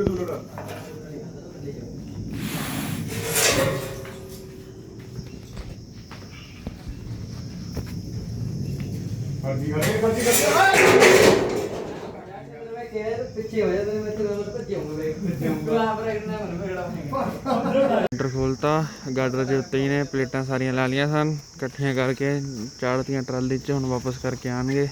ਕੇ ਦੂਰ ਕਰ ਹਾਂਜੀ ਹਾਂਜੀ ਹਾਂਜੀ ਪਿੱਛੇ ਗਾਡਰ ਖੋਲਤਾ ਗਾਡਰ ਦੇ ਉੱਤੇ ਹੀ ਨੇ, ਪਲੇਟਾਂ ਸਾਰੀਆਂ ਲਾ ਲੀਆਂ ਸਨ। ਇਕੱਠੀਆਂ ਕਰਕੇ ਚਾੜਤੀਆਂ ਟਰਾਲੀ 'ਚ ਹੁਣ ਵਾਪਸ ਕਰਕੇ ਆਣਗੇ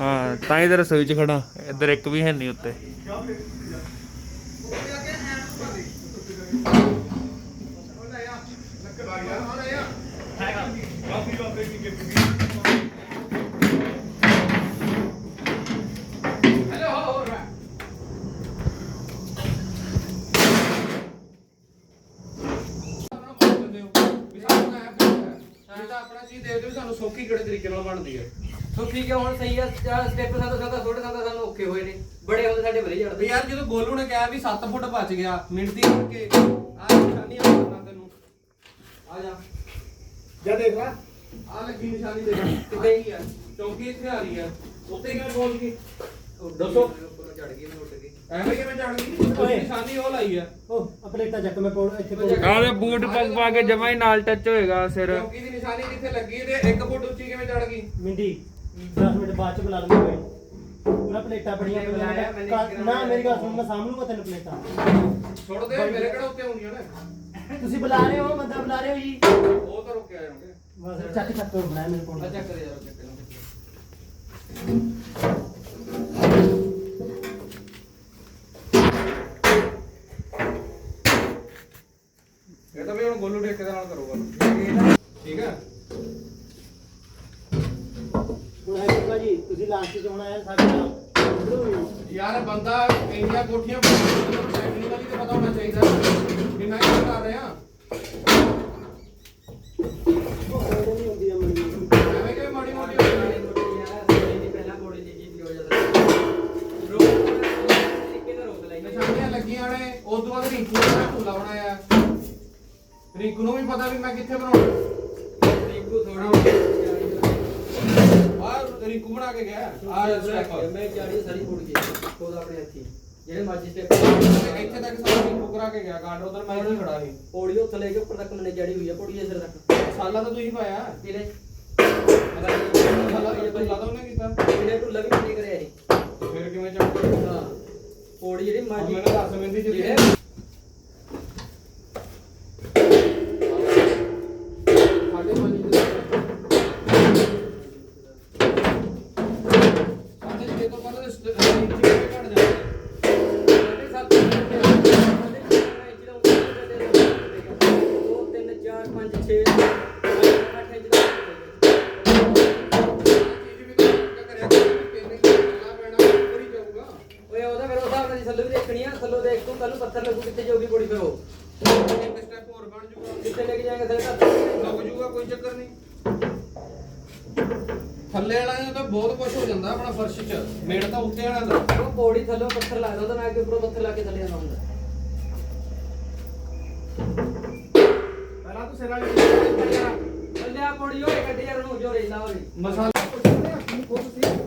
ਹਾਂ ਤਾਂ ਹੀ ਤੇ ਰਸੋਈ 'ਚ ਖੜਾ। ਇੱਧਰ ਇੱਕ ਵੀ ਹੈ ਨਹੀਂ ਉੱਤੇ। ਆਪਣਾ ਚੀਜ਼ ਦੇ ਦਿਓ ਵੀ ਸਾਨੂੰ ਸੌਖੀ ਕਿਹੜੇ ਤਰੀਕੇ ਨਾਲ ਬਣਦੀ ਹੈ ਸੋ ਠੀਕ ਹੈ ਹੁਣ ਸਹੀ ਆ ਸਟੈਪ ਸਾਡਾ ਸਾਡਾ ਥੋੜੇ ਸਾਡਾ ਸਾਨੂੰ ਔਖੇ ਹੋਏ ਨੇ। ਬੜੇ ਹੁੰਦੇ ਸਾਡੇ ਵਧੇ ਵੀ ਜੜਦੇ ਯਾਰ ਜਦੋਂ ਗੋਲੂ ਨੇ ਕਿਹਾ ਵੀ 7 ਫੁੱਟ ਬਚ ਗਿਆ ਮਿੰਟ ਦੀ ਕਰਕੇ ਆ ਨਿਸ਼ਾਨੀ ਆ ਕਰਨਾ ਤੈਨੂੰ। ਆ ਜਾ। ਜਾ ਦੇਖ ਲੈ। ਆ ਲੱਗੀ ਨਿਸ਼ਾਨੀ ਦੇ ਕਿੱਥੇ? ਹੀ ਆ? ਚੌਂਕੀ ਇੱਥੇ ਆ ਰਹੀ ਆ। ਉੱਤੇ ਕਿਵੇਂ ਪਹੁੰਚ ਗਈ? ਦੱਸੋ ਉੱਪਰੋਂ ਚੜ ਗਈ ਮੈਂ ਉੱਡ ਗਈ। ਐਵੇਂ ਕਿਵੇਂ ਚੜ ਗਈ ਨਿਸ਼ਾਨੀ ਉਹ ਲਾਈ ਆ। ਉਹ ਪਲੇਟਾਂ ਚੱਕ ਮੈਂ ਪੌੜ ਇੱਥੇ ਪੌੜ ਆਹ ਬੂਟ ਪਾ ਪਾ ਕੇ ਜਮਾ ਹੀ ਨਾਲ ਟੱਚ ਹੋਏਗਾ ਸਿਰ। ਚੌਂਕੀ ਦੀ ਨਿਸ਼ਾਨੀ ਜਿੱਥੇ ਲੱਗੀ ਤੇ 1 ਫੁੱਟ ਉੱਚੀ ਕਿਵੇਂ ਚੜ ਗਈ? ਮਿੰਡੀ 10 ਮਿੰਟ ਬਾਅਦ ਚ ਬੁਲਾ ਲਵਾਂਗੇ। ਕੋਈ ਪੂਰਾ ਪਲੇਟਾਂ ਬੜੀਆਂ ਬੁਲਾਇਆ, ਨਾ। ਮੇਰੀ ਗੱਲ ਸੁਣ ਮੈਂ ਲੂੰਗਾ ਤੈਨੂੰ ਪਲੇਟਾਂ। ਛੋੜ ਦੇ ਮੇਰੇ ਕਿਹੜਾ ਉੱਤੇ ਹੁੰਦੀਆਂ ਨੇ? ਤੁਸੀਂ ਬੁਲਾ ਰਹੇ ਹੋ ਬੰਦਾ ਬੁਲਾ ਰਹੇ ਹੋ ਜੀ। ਉਹ ਤਾਂ ਰੁਕਿਆ ਜਾਣਗੇ ਬਸ ਚੱਕ ਚੱਕ ਕੇ ਬਣਾਇਆ ਮੇਰੇ ਕੋਲ। ਚੱਕ ਦੇ ਯਾਰ ਚੱਕ ਬੰਦਾ ਇੰਨੀਆਂ ਕੋਠੀਆਂ ਟੈਕਨੀਕਲੀ ਤੇ ਪਤਾ ਹੋਣਾ ਚਾਹੀਦਾ ਕਿੰਨਾ ਹੀ ਕਰ ਰਹੇ। ਐਵੇਂ ਕਿ ਮਾੜੀ ਮੋਟੀ ਹੋ ਜਾਂਦੀ ਮੋਟੇ ਨਿਸ਼ਾਨੀਆਂ ਲੱਗੀਆਂ ਨੇ ਉਸ ਤੋਂ ਬਾਅਦ ਰਿੰਕੂ ਨੇ ਮੈਂ ਢੂਲਾ ਬਣਾਇਆ ਰਿੰਕੂ ਨੂੰ ਵੀ ਪਤਾ ਵੀ ਮੈਂ ਕਿੱਥੇ ਬਣਾਉਣਾ। ਥੋੜੀ ਰਿੰਕੂ ਬਣਾ ਕੇ ਗਿਆ। ਆ ਸਟੈਪ ਮੈਂ ਜਾੜੀ ਸਾਰੀ ਫੁੱਟ ਗਈ ਖੋਦ ਆਪਣੇ ਹੱਥੀ। ਜਿਹੜੇ ਮਰਜ਼ੀ ਸਟੈਪ ਇੱਥੇ ਤੱਕ ਸਾਰਾ ਰਿੰਕੂ ਕਰਾ ਕੇ ਗਿਆ ਗਾਰਡ ਉਧਰ ਮੈਂ ਨਹੀਂ ਖੜਾ ਸੀ। ਪੌੜੀ ਉੱਥੇ ਲੈ ਕੇ ਉੱਪਰ ਤੱਕ ਮੈਨੇ ਜੜੀ ਹੋਈ ਆ ਪੌੜੀ ਦੇ ਸਿਰ ਤੱਕ। ਸਾਲਾ ਤਾਂ ਤੁਸੀਂ ਪਾਇਆ। ਕਿਲੇ ਸਾਲਾ ਤਾਂ ਢੂਲਾ ਤਾਂ ਉਹਨੇ ਕੀਤਾ। ਕਿਲੇ ਢੁੱਲਾ ਵੀ ਨਹੀਂ ਕਰਿਆ ਇਹ। ਫਿਰ ਕਿਵੇਂ ਗਿਆ? ਹਾਂ। ਪੌੜੀ ਜਿਹੜੀ ਮਰਜ਼ੀ ਮੈਨੂੰ ਦੱਸ ਮਿੰਦੀ ਜਿਹੜੇ ਆਪਣੀ ਥੱਲੇ ਵੀ ਦੇਖਣੀ ਆ ਥੱਲੋਂ ਦੇਖ ਤੂੰ ਕੱਲ ਨੂੰ ਪੱਥਰ ਲੱਗੂ ਕਿੱਥੇ ਜਾਊਗੀ ਪੌੜੀ ਫਿਰ ਉਹ। ਇੱਕ ਸਟੈਪ ਹੋਰ ਬਣ ਜਾਊਗਾ ਕਿੱਥੇ ਲੈ ਕੇ ਜਾਏਗਾ ਥੱਲੇ ਤੱਕ ਲੱਗ ਜਾਊਗਾ ਕੋਈ ਚੱਕਰ ਨਹੀਂ। ਥੱਲੇ ਵਾਲਾ ਦਾ ਤਾਂ ਬਹੁਤ ਕੁਝ ਹੋ ਜਾਂਦਾ ਆਪਣਾ ਫਰਸ਼ 'ਚ ਮੇੜ ਤਾਂ ਉੱਤੇ ਵਾਲਾ ਦਾ ਉਹ ਪੌੜੀ ਥੱਲੋਂ ਪੱਥਰ ਲੱਗਦਾ ਉਹਦਾ ਮੈਂ ਕਿ ਉੱਪਰੋਂ ਪੱਥਰ ਲਾ ਕੇ ਥੱਲੇ ਆਉਂਦਾ ਹੁੰਦਾ। ਪਹਿਲਾਂ ਤੂੰ ਸਿਰਾਂ ਵਿੱਚ ਥੱਲੇ ਆ ਪੌੜੀ ਹੋਏ ਕੱਢ ਯਾਰ ਨੂੰ ਜੋ ਰੇਲਾ ਹੋਵੇ ਮਸਾਲਾ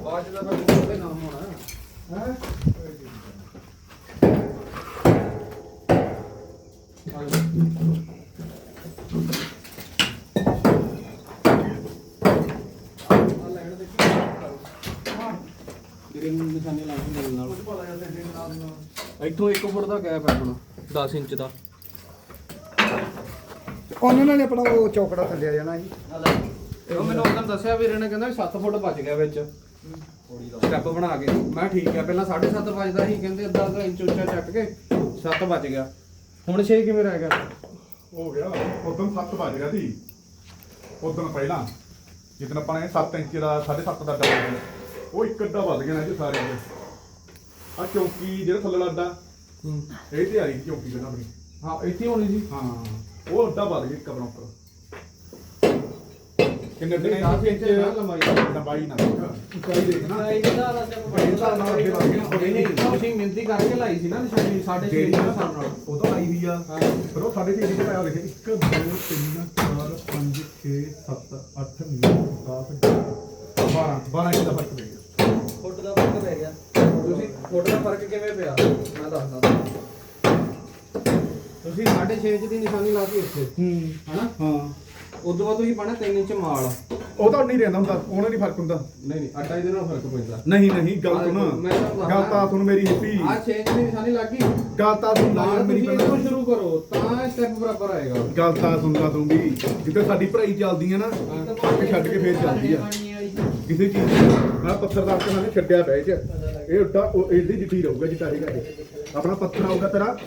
ਬਾਅਦ ਦਾ ਤਾਂ ਉਹਦੇ ਨਾਮ ਹੋਣਾ। ਹਾਂ? ਤੇਰੇ ਨਿਸ਼ਾਨੇ ਲਾਉਣੇ ਨਾਲ ਇੱਥੋਂ 1 ਫੁੱਟ ਦਾ ਗੈਪ ਹੈ ਹੁਣ 10 ਇੰਚ ਦਾ। ਉਹਨਾਂ ਨੇ ਆਪਣਾ ਉਹ ਚੌਕੜਾ ਥੱਲੇ ਆ ਜਾਣਾ ਸੀ ਉਹ ਮੈਨੂੰ ਉਦੋਂ ਦੱਸਿਆ ਵੀਰੇ ਨੇ ਕਹਿੰਦਾ ਵੀ 7 ਫੁੱਟ ਬਚ ਗਿਆ ਵਿੱਚ। ਸਟੈਪ ਬਣਾ ਕੇ। ਮੈਂ ਠੀਕ ਆ ਪਹਿਲਾਂ 7.5 ਵੱਜਦਾ ਸੀ ਕਹਿੰਦੇ ਅੱਧਾ ਅੱਧਾ ਇੰਚ ਉੱਚਾ ਚੱਕ ਕੇ 7 ਵੱਜ ਗਿਆ। ਹੁਣ 6 ਕਿਵੇਂ ਰਹਿ ਗਿਆ? ਹੋ ਗਿਆ। ਉਦੋਂ 7 ਵਜ ਗਿਆ ਸੀ। ਉਦੋਂ ਪਹਿਲਾਂ ਜਿੱਦਣ ਆਪਾਂ ਨੇ 7 ਇੰਚ ਦਾ 7.5 ਦਾ ਡੱਬਾ ਲਿਆ, ਉਹ ਇੱਕ ਅੱਡਾ ਵੱਧ ਗਿਆ ਨਾ ਜੀ ਸਾਰੇ ਆ ਚੌਕੀ ਜਿਹੜਾ ਥੱਲੇ ਲੱਡਾ ਹੂੰ। ਇਹ ਤੇ ਆਈ ਚੌਕੀ ਪਹਿਲਾਂ ਆਪਣੀ। ਹਾਂ ਇੱਥੇ ਹੋਣੀ ਸੀ? ਹਾਂ ਉਹ ਅੱਡਾ ਵੱਧ ਗਿਆ ਕਬਰਾਂ ਉੱਪਰ। ਕਿੰਨੇ ਦਿਨ 10 ਇੰਚ ਲੰਬਾਈ ਲੰਬਾਈ ਨਾ ਉਚਾਈ ਦੇਖ। ਨਾ। ਨਹੀਂ ਇਹਦਾ ਕੋ ਬੜੇ ਹਿਸਾਬ ਨਾਲ ਅੱਗੇ ਵੱਧ ਗਿਆ ਨਹੀਂ ਨਹੀਂ ਤੁਸੀਂ ਮਿੰਤੀ ਕਰਕੇ ਲਾਈ ਸੀ ਨਾ ਨਿਸ਼ਾਨੀ 6.5 ਦੇ ਨਾਲ। ਉਹ ਤਾਂ ਆਈ ਵੀ ਆ। ਪਰ ਉਹ ਸਾਡੇ ਛੇ ਦੀ ਪਾਇਆ ਲਿਖੇ 1 2 3 4 5 6 7 8 9 10 12 12 ਇੰਚ ਦਾ ਫ਼ਰਕ ਪੈ ਗਿਆ। ਫੁੱਟ ਦਾ ਫ਼ਰਕ ਪੈ ਗਿਆ। ਤੁਸੀਂ ਫੁੱਟ ਦਾ ਫ਼ਰਕ ਕਿਵੇਂ ਪਿਆ? ਮੈਂ ਦੱਸਦਾ। ਤੁਸੀਂ 6.5 ਇੰਚ ਦੀ ਨਿਸ਼ਾਨੀ ਲਾ ਕੇ ਇੱਥੇ। ਹੂੰ। ਹਨਾ? ਹਾਂ। ਉਦੋਂ ਬਾਅਦ ਤੁਸੀਂ ਪਾਣਾ 3 ਇੰਚ ਮਾਲ। ਉਹ ਤਾਂ ਨਹੀਂ ਰਹਿੰਦਾ ਹੁੰਦਾ ਉਹਨਾਂ ਨਹੀਂ ਫ਼ਰਕ ਹੁੰਦਾ। ਨਹੀਂ ਨਹੀਂ ਅੱਡਾ ਇਹਦੇ ਨਾਲ ਫ਼ਰਕ ਪੈਂਦਾ। ਨਹੀਂ ਨਹੀਂ ਗੱਲ ਸੁਣ। ਮੈਂ ਤੁਹਾਨੂੰ ਦੱਸਦਾ। ਗੱਲ ਤਾਂ ਸੁਣ ਮੇਰੀ ਹਿੱਪੀ। ਆ 6 ਇੰਚ ਦੀ ਨਿਸ਼ਾਨੀ ਲੱਗ ਗਈ। ਗੱਲ ਤਾਂ ਸੁਣ ਲਾ ਨਾਲ ਯਾਰ ਮੇਰੀ ਤੁਸੀਂ ਇੱਥੋਂ ਪਹਿਲਾਂ ਸ਼ੁਰੂ ਕਰੋ ਤਾਂ ਸਟੈਪ ਬਰਾਬਰ ਆਏਗਾ। ਗੱਲ ਤਾਂ ਸੁਣ ਲਾ ਤੂੰ ਵੀ ਜਿੱਥੇ ਸਾਡੀ ਭਰਾਈ ਚੱਲਦੀ ਆ ਨਾ ਛੱਡ ਕੇ ਫੇਰ ਚੱਲਦੀ ਆ। ਕਿਸੇ ਚੀਜ਼ ਦੀ ਮੈਂ ਪੱਥਰ ਦਾ ਕੇ ਨਾਲੇ ਛੱਡਿਆ ਪਿਆ ਇਹ ਚ। ਇਹ ਉੱਡਾ ਉਹ ਏਡੀ ਜਿੱਠੀ ਰਹੂਗਾ ਜਿੱਟਾ ਹੈਗਾ ਇਹ। ਆਪਣਾ ਪੱਥਰ ਆਊਗਾ ਤੇਰਾ।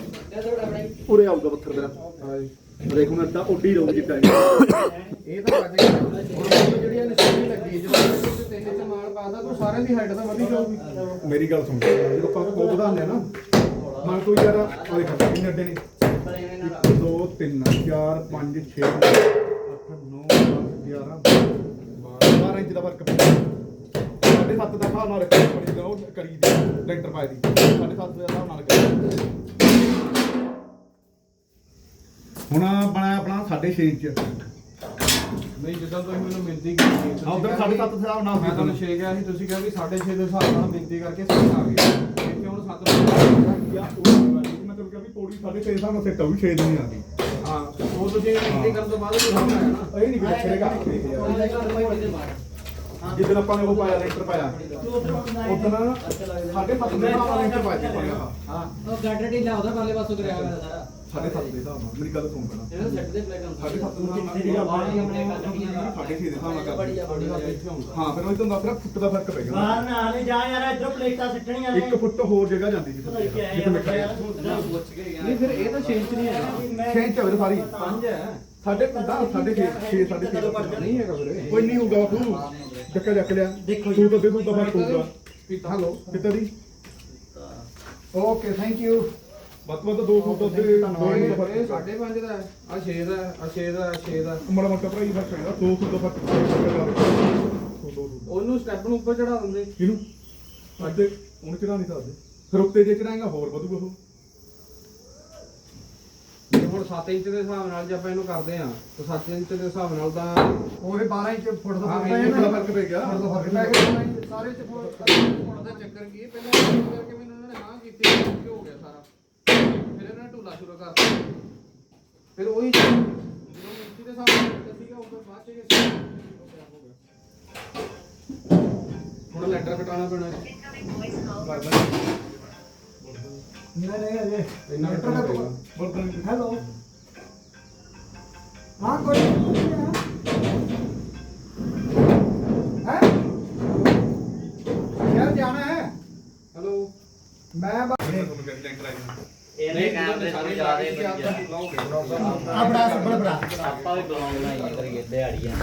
ਉਰੇ ਆਊਗਾ ਪੱਥਰ ਤੇਰਾ। ਹਾਂਜੀ ਦੇਖ ਹੁਣ ਅੱਡਾ ਉੱਡੀ ਰਹੂਗਾ ਜਿੱਟਾ ਇਹ ਤਾਂ ਵੱਜ ਗਿਆ। ਹੁਣ ਨਿਸ਼ਾਨੀ ਲੱਗੀ ਜਦੋਂ ਤਿੰਨ ਇੰਚ ਮਾਲ ਪਾਦਾ ਤੂੰ ਸਾਰਿਆਂ ਦੀ ਹਾਈਟ ਤਾਂ ਵਧੀ ਜਾਊਗੀ। ਮੇਰੀ ਗੱਲ ਸੁਣ। ਜਦੋਂ ਆਪਾਂ ਕੋਲ ਵਧਾਉਂਦੇ ਆ ਨਾ ਮੰਨ ਤੂੰ ਯਾਰ ਆ ਦੇਖ ਕਿੰਨੇ ਅੱਡੇ ਨੇ? 1 2 3 4 5 6 8 9 10 11 12 ਇੰਚ ਦਾ ਫ਼ਰਕ ਪਿਆ ਸਾਡੇ ਸੱਤ ਦਾ ਹਿਸਾਬ ਨਾਲ ਰੱਖਿਆ ਜਦੋਂ ਉਹ ਕਰੀ ਦੀ ਲੈਂਟਰ ਪਾਈ ਦੀ ਸਾਡੇ ਸੱਤ ਦਾ ਹਿਸਾਬ ਨਾਲ ਰੱਖਿਆ। ਹੁਣ ਬਣਾਇਆ ਆਪਣਾ 6.5 ਇੰਚ ਨਹੀਂ ਜਿੱਦਾਂ ਤੁਸੀਂ ਮੈਨੂੰ ਮਿੰਤੀ ਕੀਤੀ ਆ ਉਧਰ 7.5 ਦੇ ਹਿਸਾਬ ਨਾਲ ਮੈਂ ਤੁਹਾਨੂੰ 6 ਗਿਆ ਸੀ ਤੁਸੀਂ ਕਿਹਾ ਵੀ 6.5 ਦੇ ਹਿਸਾਬ ਨਾਲ ਮਿੰਤੀ ਕਰਕੇ 7 ਆ ਗਿਆ ਇੱਥੇ ਹੁਣ 7 ਯਾ ਉਹ ਮੈਂ ਤੈਨੂੰ ਕਿਹਾ ਵੀ ਪੌੜੀ 6.5 ਦੇ ਹਿਸਾਬ ਨਾਲ ਸੈੱਟ ਹੋਊ 6 ਦਿਨ ਆ ਗਈ। ਹਾਂ ਉਹ ਤੁਸੀਂ ਮਿੰਤੀ ਕਰਨ ਤੋਂ ਬਾਅਦ ਵੀ ਆਇਆ ਨਾ। ਇਹ ਨਹੀਂ ਰੱਖੇਗਾ ਜਿੱਦਣ ਆਪਾਂ ਨੇ ਉਹ ਪਾਇਆ ਲੈਂਟਰ ਪਾਇਆ। ਉਦੋਂ ਸਾਡੇ ਸੱਤ ਦੇ ਹਿਸਾਬ ਨਾਲ ਲੈਂਟਰ ਪਾਇਆ। ਹਾਂ। ਉਹ ਗਾਡਰ ਢੀਲਾ ਉਹਦਾ ਪਰਲੇ ਪਾਸੋਂ ਤੁਰਿਆ ਹੋਇਆ ਸਾਰਾ। ਸਾਡੇ ਸੱਤ ਦੇ ਹਿਸਾਬ ਨਾਲ ਮੇਰੀ ਗੱਲ ਸੁਣ ਪਹਿਲਾਂ। ਇਹਨੂੰ ਛੱਡ ਦੇ ਪਲੇਟ ਸਾਡੇ ਸੱਤ ਦੇ ਹਿਸਾਬ ਨਾਲ ਜਿਹੜਾ ਬਾਣੀ ਆਪਣੇ ਕੱਢਣੀਆਂ ਸਾਡੇ ਛੇ ਦੇ ਹਿਸਾਬ ਨਾਲ ਬੜੀ ਆ ਕਰਦੇ ਬੜੀ ਆ ਇੱਥੇ ਹੁੰਦਾ ਹਾਂ। ਫਿਰ ਉਹ ਇਦੋਂ ਦੱਸ ਰਿਹਾ ਫੁੱਟ ਦਾ ਫ਼ਰਕ ਪੈ ਗਿਆ। ਬਾਹਰ ਨਾ ਆਲੇ ਜਾ ਯਾਰ ਇਧਰੋਂ ਪਲੇਟਾਂ ਸਿੱਟਣੀਆਂ ਨੇ। ਇੱਕ ਫੁੱਟ ਹੋਰ ਜਗ੍ਹਾ ਜਾਂਦੀ ਸੀ ਪਤਾ ਨੀ ਕਿਆ ਜਿੱਥੇ ਮੈਂ ਯਾਰ ਖੜਿਆ ਪੁੱਛ ਕੇ ਗਿਆ। ਨਹੀਂ ਫਿਰ ਇਹ ਤਾਂ 6 ਇੰਚ ਨਹੀਂ ਹੈਗਾ। ਛੇ ਇੰਚ ਹੋਵੇ ਸਾਰੀ। ਪੰਜ ਹੈ ਸਾਡੇ ਪੰਦਾ ਸਾਡੇ ਛੇ ਛੇ ਸਾਡੇ ਛੇ। ਨਹੀਂ ਹੈਗਾ ਵੀਰੇ। ਕੋਈ ਨਹੀਂ ਹੋਊਗਾ ਬਾਪੂ। ਚੱਕਾ ਚੱਕ ਲਿਆ। ਦੇਖੋ ਤੂੰ ਤਾਂ ਦੇ ਤੂੰ ਤਾਂ ਫ਼ਰਕ ਹੋਊਗਾ। ਹੈਲੋ ਕਿੱਥੇ ਦੀ ਓਕੇ ਥੈਂਕ ਯੂ। ਵੱਧ ਤੋਂ ਵੱਧ ਦੋ ਫੁੱਟ ਉੱਤੇ ਇਹ ਇਹ 5.5 ਦਾ ਆ 6 ਦਾ ਆ 6 ਦਾ 6 ਦਾ। ਮੜਾ ਮੋਟਾ ਭਰਾ ਹੀ ਫ਼ਰਕ ਪੈਂਦਾ ਦੋ ਫੁੱਟ ਦਾ ਫ਼ਰਕ ਪੈਂਦਾ ਉਹਨੂੰ ਸਟੈਪ ਨੂੰ ਉੱਪਰ ਚੜਾ ਦਿੰਦੇ। ਕਿਹਨੂੰ? ਅੱਡੇ ਉਹਨੂੰ ਚੜਾ ਨਹੀਂ ਸਕਦੇ। ਫਿਰ ਉੱਤੇ ਜੇ ਚੜਾਏਗਾ ਹੋਰ ਵਧੂਗਾ ਉਹ। ਹੁਣ 7 ਇੰਚ ਦੇ ਹਿਸਾਬ ਨਾਲ ਜੇ ਆਪਾਂ ਇਹਨੂੰ ਕਰਦੇ ਆ ਤਾਂ 7 ਇੰਚ ਦੇ ਹਿਸਾਬ ਨਾਲ ਤਾਂ ਉਹਦੇ 12 ਇੰਚ ਫੁੱਟ ਦਾ ਫ਼ਰਕ ਫ਼ਰਕ ਪੈ ਗਿਆ। ਫੁੱਟ ਦਾ ਫ਼ਰਕ ਪੈ ਗਿਆ। ਸਾਰੇ ਚ ਫੁੱਟ ਦਾ ਚੱਕਰ ਕੀ? ਪਹਿਲਾਂ ਇਹ ਕਰਕੇ ਮੈਨੂੰ ਉਹਨਾਂ ਨੇ ਹਾਂ ਕੀਤੀ ਕਿ ਹੋ ਗਿਆ ਸਾਰਾ। ਫਿਰ ਇਹਨਾਂ ਨੇ ਢੂਲਾ ਸ਼ੁਰੂ ਕਰਤਾ ਫਿਰ ਉਹੀ ਜਦੋਂ ਮਿੱਟੀ ਦੇ ਹਿਸਾਬ ਨਾਲ ਸੀਗਾ ਉਹ ਤੋਂ ਬਾਅਦ ਚ ਇਹ ਹੋ ਗਿਆ ਹੁਣ ਲੈਟਰ ਕਟਾਉਣਾ ਪੈਣਾ ਜੀ। ਨਹੀਂ ਨਹੀਂ ਅਜੇ ਇੰਨਾ ਲੈਟਰ ਲੈਟਰ ਦਾ ਪਏਗਾ। ਬਰਤਨ ਹੈਲੋ ਹਾਂ ਕੋਈ ਸਾਰੇ ਜਾ ਰਹੇ ਆਪਣਾ ਸੱਬੜ ਬੜਾ ਆਪਾਂ ਵੀ ਬਲੌਂਗ ਬਣਾਈਏ ਕਰੀਏ ਦਿਹਾੜੀਆਂ।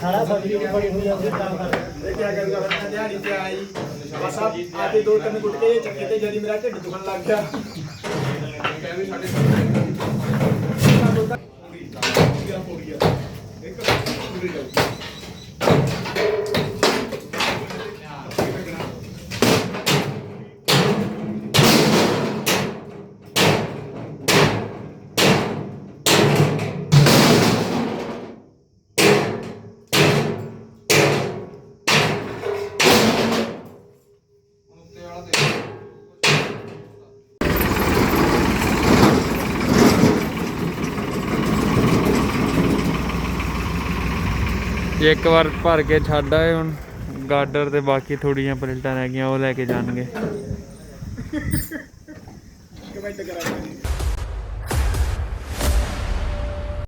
ਸਾਰਾ ਸਬਜ਼ੀ ਦੀ ਬੜੀ ਹੋ ਜਾਂਦੀ ਕੰਮ ਕਰਦੇ ਇਹ ਕਿਆ ਕਰੂਗਾ ਫਿਰ ਮੈਂ ਦਿਹਾੜੀ ਤੇ ਆਈ ਬਸ ਆ ਆਦੇ ਦੋ ਤਿੰਨ ਗੁਟਕੇ ਚੱਕੇ ਤੇ ਜਦੀ ਮੇਰਾ ਢਿੱਡ ਦੁਖਣ ਲੱਗ ਗਿਆ। ਕਹਿ ਵੀ ਸਾਡੇ ਇੱਕ ਪੂਰੀ ਜਾਊ ਜੇ ਇੱਕ ਵਾਰ ਭਰ ਕੇ ਛੱਡ ਆਏ ਹੁਣ ਗਾਰਡਰ ਤੇ ਬਾਕੀ ਥੋੜੀਆਂ ਪਲੇਟਾਂ ਰਹਿ ਗਈਆਂ, ਉਹ ਲੈ ਕੇ ਜਾਣਗੇ। ਕਮੈਂਟ ਕਰਾਂਗੇ